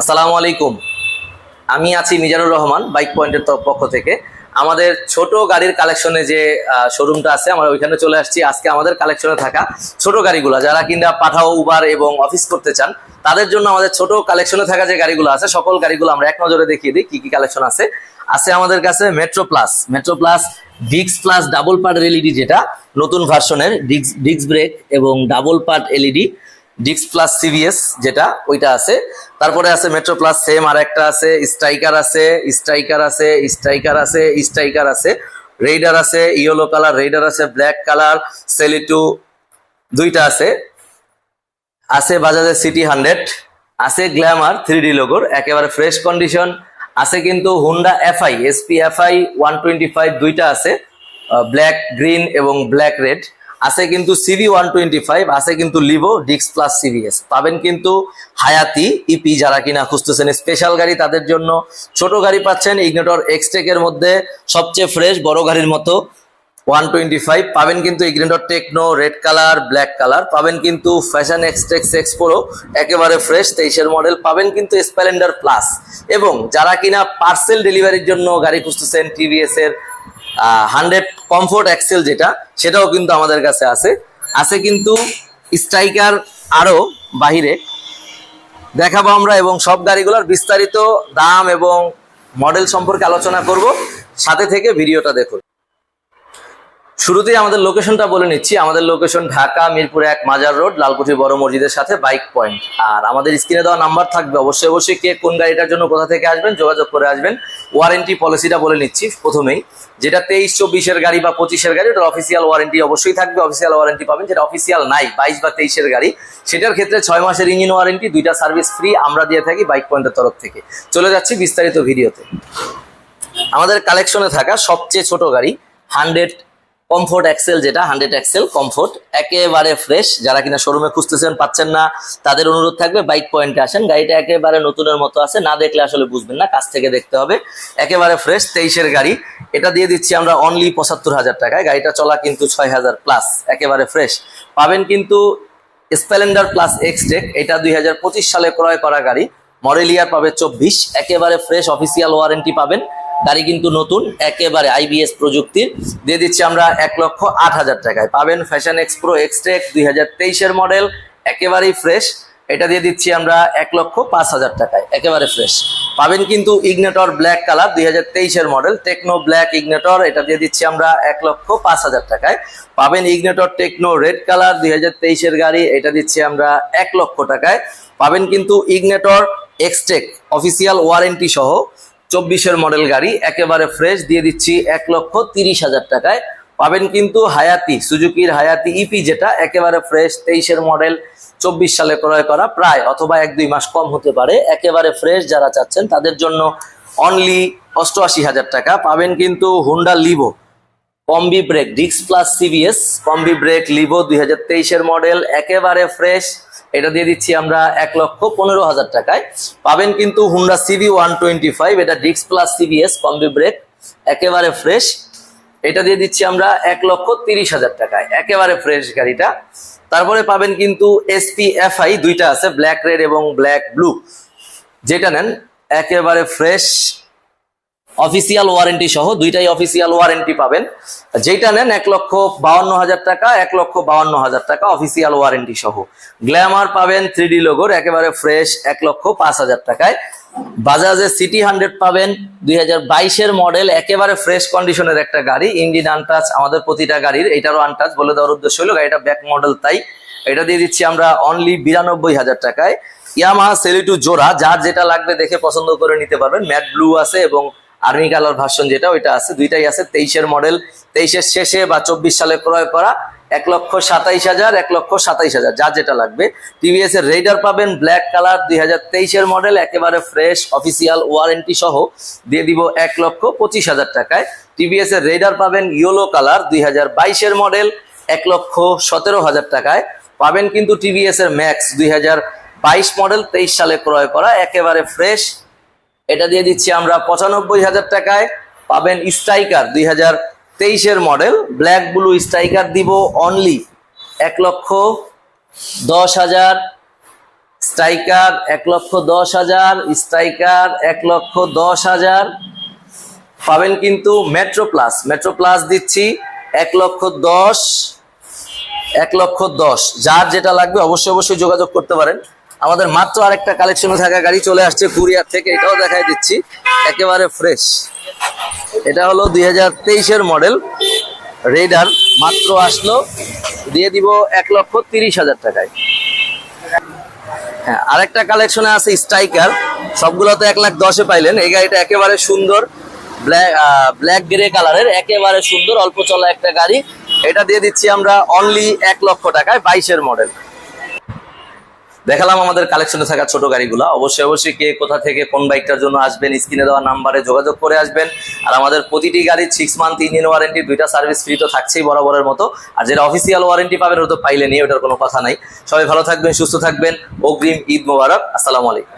আসসালামু আলাইকুম। আমি আছি মিজানুর রহমান, বাইক পয়েন্টের পক্ষ থেকে। আমাদের ছোট গাড়ির কালেকশনে যে শোরুমটা আছে, আমরা ওইখানে চলে আসছি। আজকে আমাদের কালেকশনে থাকা ছোট গাড়িগুলো, যারা কিনা পাঠাও, উবার এবং অফিস করতে চান, তাদের জন্য আমাদের ছোট কালেকশনে থাকা যে গাড়িগুলো আছে, সকল গাড়িগুলো আমরা এক নজরে দেখিয়ে দিই, কি কি কালেকশন আছে। আছে আমাদের কাছে মেট্রো প্লাস মেট্রো প্লাস ডিক্স প্লাস ডাবল পার্ট এলইডি যেটা, নতুন ভার্সনের ডিক্স ডিক্স ব্রেক এবং ডাবল পার্ট এলইডি ডিক্স প্লাস সিভিএস যেটা, ওইটা আছে। তারপরে আছে মেট্রো প্লাস সেম আর একটা আছে স্ট্রাইকার আছে স্ট্রাইকার আছে স্ট্রাইকার আছে স্ট্রাইকার আছে। রেইডার আছে ইয়েলো কালার রেইডার আছে ব্ল্যাক কালার সেলিটু দুইটা আছে। আছে বাজাজের সিটি হান্ড্রেড আছে গ্ল্যামার থ্রি ডি লোগোর একেবারে ফ্রেশ কন্ডিশন আছে কিন্তু Honda FI SP FI one twenty five দুইটা আছে ব্ল্যাক গ্রিন এবং ব্ল্যাক রেড আছে কিন্তু সিভি ওয়ান টোয়েন্টি ফাইভ আছে কিন্তু লিভো ডিক্স প্লাস সিভিএস পাবেন কিন্তু হায়াতি ইপি যারা কিনা খুঁজতেছেন। স্পেশাল গাড়ি তাদের জন্য ছোট গাড়ি পাচ্ছেন ইগনেটর এক্সটেকের মধ্যে সবচেয়ে ফ্রেশ বড় গাড়ির মতো ওয়ান টোয়েন্টি ফাইভ পাবেন কিন্তু ইগ্রেন্ডর techno red colour black colour পাবেন কিন্তু ফ্যাশন এক্সটেক্স এক্স প্রো একেবারে ফ্রেশ তেইশের মডেল পাবেন কিন্তু স্প্লেন্ডার প্লাস এবং যারা কিনা পার্সেল ডেলিভারির জন্য গাড়ি খুঁজতেছেন টিভিএস এর হান্ড্রেড কমফোর্ট এক্সেল যেটা, সেটাও কিন্তু আমাদের কাছে আছে। আছে কিন্তু স্ট্রাইকার আরও বাহিরে। দেখাবো আমরা এবং সব গাড়িগুলোর বিস্তারিত দাম এবং মডেল সম্পর্কে আলোচনা করব। সাথে থেকে ভিডিওটা দেখুন। শুরুতেই আমাদের লোকেশনটা বলে নিচ্ছি। আমাদের লোকেশন ঢাকা, মিরপুর এক, মাজার রোড, লালকুঠি বড় মসজিদের সাথে বাইক পয়েন্ট আর আমাদের স্ক্রিনে দেওয়া নাম্বার থাকবে। অবশ্যই অবশ্যই কে কোন গাড়িটার জন্য কোথা থেকে আসবেন যোগাযোগ করে আসবেন। ওয়ারেন্টি পলিসিটা বলে নিচ্ছি প্রথমেই। যেটা তেইশ, চব্বিশের গাড়ি বা পঁচিশের গাড়ি ওটা অফিসিয়াল ওয়ারেন্টি অবশ্যই থাকবে। অফিসিয়াল ওয়ারেন্টি পাবেন। যেটা অফিসিয়াল নাই, বাইশ বা তেইশের গাড়ি, সেটার ক্ষেত্রে ছয় মাসের ইঞ্জিন ওয়ারেন্টি দুইটা সার্ভিস ফ্রি আমরা দিয়ে থাকি বাইক পয়েন্টের তরফ থেকে। চলে যাচ্ছি বিস্তারিত ভিডিওতে। আমাদের কালেকশনে থাকা সবচেয়ে ছোট গাড়ি হান্ড্রেড কমফোর্ট এক্সেল যেটা হান্ড্রেড এক্সেল কমফোর্ট একেবারে ফ্রেশ যারা কিনা শোরুমে খুঁজতেছেন পাচ্ছেন না, তাদের অনুরোধ থাকবে বাইক পয়েন্টে আসেন, গাড়িটা একেবারে নতুনের মতো আছে, না দেখলে আসলে বুঝবেন না, কাছ থেকে দেখতে হবে, একেবারে ফ্রেশ তেইশের গাড়ি, এটা দিয়ে দিচ্ছি আমরা অনলি পঁচাত্তর হাজার টাকায়, গাড়িটা চলা কিন্তু ছয় হাজার প্লাস একেবারে ফ্রেশ পাবেন কিন্তু স্প্লেন্ডার প্লাস এক্সটেক এটা দুই হাজার পঁচিশ সালে ক্রয় করা গাড়ি মডেল ইয়ার পাবে চব্বিশ, একেবারে ফ্রেশ অফিসিয়াল ওয়ারেন্টি পাবেন গাড়ি কিন্তু নতুন, একেবারে আইবিএস প্রযুক্তির। দিয়ে দিচ্ছি আমরা এক লক্ষ আট হাজার টাকায়। পাবেন ফ্যাশন এক্সপ্রো এক্সট্রেক দুই হাজার তেইশের মডেল একেবারেই ফ্রেশ এটা দিয়ে দিচ্ছি আমরা এক লক্ষ পাঁচ হাজার টাকায়। একেবারে ফ্রেশ পাবেন কিন্তু ইগনেটর ব্ল্যাক কালার দুই হাজার তেইশের মডেল টেকনো ব্ল্যাক ইগনেটর এটা দিয়ে দিচ্ছি আমরা এক লক্ষ পাঁচ হাজার টাকায়। পাবেন ইগনেটর টেকনো রেড কালার দুই হাজার তেইশের গাড়ি। এটা দিচ্ছি আমরা এক লক্ষ টাকায়। পাবেন কিন্তু ইগনেটর এক্সটেক অফিসিয়াল ওয়ারেন্টি সহ। চব্বিশের মডেল গাড়ি, একেবারে ফ্রেশ দিয়ে দিচ্ছি এক লক্ষ তিরিশ হাজার টাকায়। পাবেন কিন্তু হায়াতি, সুজুকির হায়াতি ইপি যেটা, একেবারে ফ্রেশ তেইশের মডেল, চব্বিশ সালে ক্রয় করা প্রায় অথবা এক দুই মাস কম হতে পারে। একেবারে ফ্রেশ যারা চাচ্ছেন, তাদের জন্য অনলি অষ্টআশি হাজার টাকা। পাবেন কিন্তু হুন্ডা লিভো কম্বি ব্রেক ডিক্স plus CBS combi brake Livo দুই হাজার তেইশের মডেল, একেবারে ফ্রেশ এটা দিয়ে দিচ্ছি আমরা এক লক্ষ পনেরো হাজার টাকায়। পাবেন কিন্তু Honda CB one twenty five এটা ডিক্স প্লাস সিবিএস কম্বি ব্রেক একেবারে ফ্রেশ এটা দিয়ে দিচ্ছি আমরা এক লক্ষ তিরিশ হাজার টাকায়, একেবারে ফ্রেশ গাড়িটা। তারপরে পাবেন কিন্তু এসপি এফআই দুইটা আছে ব্ল্যাক রেড এবং ব্ল্যাক ব্লু যেটা নেন, একেবারে ফ্রেশ অফিসিয়াল ওয়ারেন্টি সহ দুইটাই অফিসিয়াল ওয়ারেন্টি পাবেন। যেটা নেন এক লক্ষ বাউন্ন হাজার টাকা, এক লক্ষ বাউন্ন হাজার টাকা অফিসিয়াল ওয়ারেন্টি সহ। গ্ল্যামার পাবেন থ্রি ডি লোগোর একেবারে ফ্রেশ এক লক্ষ পাঁচ হাজার টাকায়। বাজাজের সিটি হান্ড্রেড পাবেন, দুই হাজার মডেল একেবারে ফ্রেশ কন্ডিশনের একটা গাড়ি ইঞ্জিন আনটাচ আমাদের প্রতিটা গাড়ির, এটারও আনটাচ বলে দেওয়ার উদ্দেশ্য হলো, গাড়িটা ব্যাক মডেল তাই। এটা দিয়ে দিচ্ছি আমরা অনলি বিরানব্বই হাজার টাকায়। ইয়ামাহা সেলিটু জোড়া যার যেটা লাগবে দেখে পছন্দ করে নিতে পারবেন। ম্যাট ব্লু আছে এবং আর্মি কালার ভার্সন যেটা, ওইটা আছে। দুইটাই আছে, তেইশের মডেল তেইশের শেষে বা চব্বিশ সালে ক্রয় করা এক লক্ষ সাতাইশ হাজার, এক লক্ষ সাতাইশ হাজার, যা যেটা লাগবে। টিভিএস এর রেডার পাবেন ব্ল্যাক কালার দুই হাজার তেইশের মডেল একেবারে ফ্রেশ অফিসিয়াল ওয়ারেন্টি সহ। দিয়ে দিব এক লক্ষ পঁচিশ হাজার টাকায়। টিভিএস এর রেডার পাবেন ইয়েলো কালার দুই হাজার বাইশের মডেল এক লক্ষ সতেরো হাজার টাকায়। পাবেন কিন্তু টিভিএস এর ম্যাক্স দুই হাজার বাইশ মডেল তেইশ সালে ক্রয় করা, একেবারে ফ্রেশ এটা দিয়ে দিচ্ছি আমরা পঁচানব্বই হাজার টাকায় পাবেন স্ট্রাইকার দুই হাজার তেইশের মডেল, ব্ল্যাক ব্লু স্ট্রাইকার দিব অনলি এক লক্ষ দশ হাজার, স্ট্রাইকার এক লক্ষ দশ হাজার, স্ট্রাইকার এক লক্ষ দশ হাজার। পাবেন কিন্তু মেট্রো প্লাস মেট্রো প্লাস দিচ্ছি এক লক্ষ দশ, এক লক্ষ দশ। যার যেটা লাগবে অবশ্যই অবশ্যই যোগাযোগ করতে পারেন। আমাদের মাত্র আরেকটা কালেকশনে থাকা গাড়ি চলে আসছে কুরিয়ার থেকে, এটাও দেখাই দিচ্ছি। একেবারে ফ্রেশ এটা হলো দুই হাজার মডেল রেডার মাত্র আসলো, দিয়ে দিব এক লক্ষ তিরিশ হাজার টাকায়। হ্যাঁ আরেকটা কালেকশনে আছে স্ট্রাইকার সবগুলো তো এক লাখ দশে পাইলেন। এই গাড়িটা একেবারে সুন্দর। ব্ল্যাক ব্ল্যাক গ্রে কালারের একেবারে সুন্দর, অল্প চলা একটা গাড়ি। এটা দিয়ে দিচ্ছি আমরা অনলি এক লক্ষ টাকায় বাইশের মডেল দেখালাম আমাদের কালেকশনে থাকা ছোট গাড়িগুলো। অবশ্যই অবশ্যই কে কোথা থেকে কোন বাইকটার জন্য আসবেন, স্ক্রিনে দেওয়া নাম্বারে যোগাযোগ করে আসবেন। আর আমাদের প্রতিটি গাড়ির সিক্স মান্থ ইঞ্জিন ওয়ারেন্টি দুইটা সার্ভিস ফ্রি তো থাকছেই বরাবরের মতো। আর যেটা অফিসিয়াল ওয়ারেন্টি পাবেন, ওটা পাইলে নিয়ে ওটার কোনো কথা নাই। সবাই ভালো থাকবেন, সুস্থ থাকবেন। অগ্রিম ঈদ মোবারক। আসসালামু আলাইকুম।